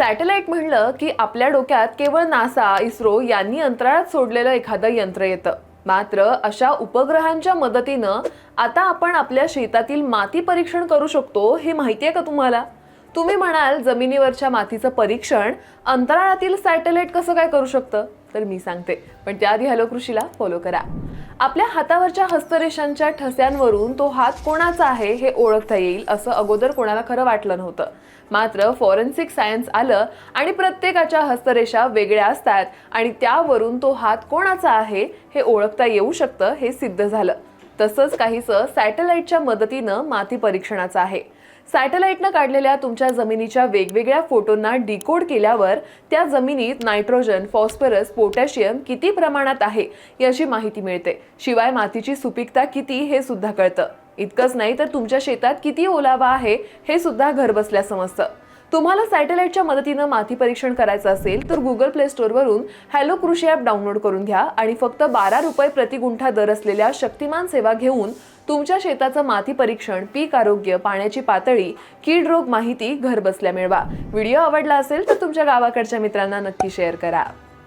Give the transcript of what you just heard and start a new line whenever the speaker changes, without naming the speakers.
Satellite म्हणलं की आपल्या डोक्यात केवळ नासा इस्रो यांनी अंतराळात सोडलेलं एखादं यंत्र येतं. मात्र अशा उपग्रहांच्या मदतीनं आता आपण आपल्या शेतातील माती परीक्षण करू शकतो हे माहितीये का तुम्हाला? तुम्ही म्हणाल जमिनीवरच्या मातीचं परीक्षण अंतराळातील सॅटेलाइट कसं काय करू शकतं? तर मी सांगते. पण त्याआधी हॅलो कृषीला फॉलो करा. आपल्या हातावरच्या हस्तरेषांच्या ठस्यांवरून तो हात कोणाचा आहे हे ओळखता येईल असं अगोदर कोणाला खरं वाटलं नव्हतं. मात्र फॉरेन्सिक सायन्स आलं आणि प्रत्येकाच्या हस्तरेषा वेगळ्या असतात आणि त्यावरून तो हात कोणाचा आहे हे ओळखता येऊ शकतं हे सिद्ध झालं. तसंच काहीसं सॅटेलाइटच्या मदतीनं माती परीक्षणाचं आहे. सॅटेलाईटनं काढलेल्या तुमच्या जमिनीच्या वेगवेगळ्या फोटोंना डिकोड केल्यावर त्या जमिनीत नायट्रोजन फॉस्फरस पोटॅशियम किती प्रमाणात आहे याची माहिती मिळते. शिवाय मातीची सुपीकता किती हे सुद्धा कळतं. इतकंच नाही तर तुमच्या शेतात किती ओलावा आहे हे सुद्धा घरबसल्या समजतं. तुम्हाला सॅटेलाइटच्या मदतीनं माती परीक्षण करायचं असेल तर गुगल प्ले स्टोअरवरून हॅलो कृषी ॲप डाउनलोड करून घ्या आणि फक्त बारा रुपये प्रति गुंठा दर असलेल्या शक्तिमान सेवा घेऊन तुमच्या शेताचं माती परीक्षण पीक आरोग्य पाण्याची पातळी कीड रोग माहिती घरबसल्या मिळवा. व्हिडिओ आवडला असेल तर तुमच्या गावाकडच्या मित्रांना नक्की शेअर करा.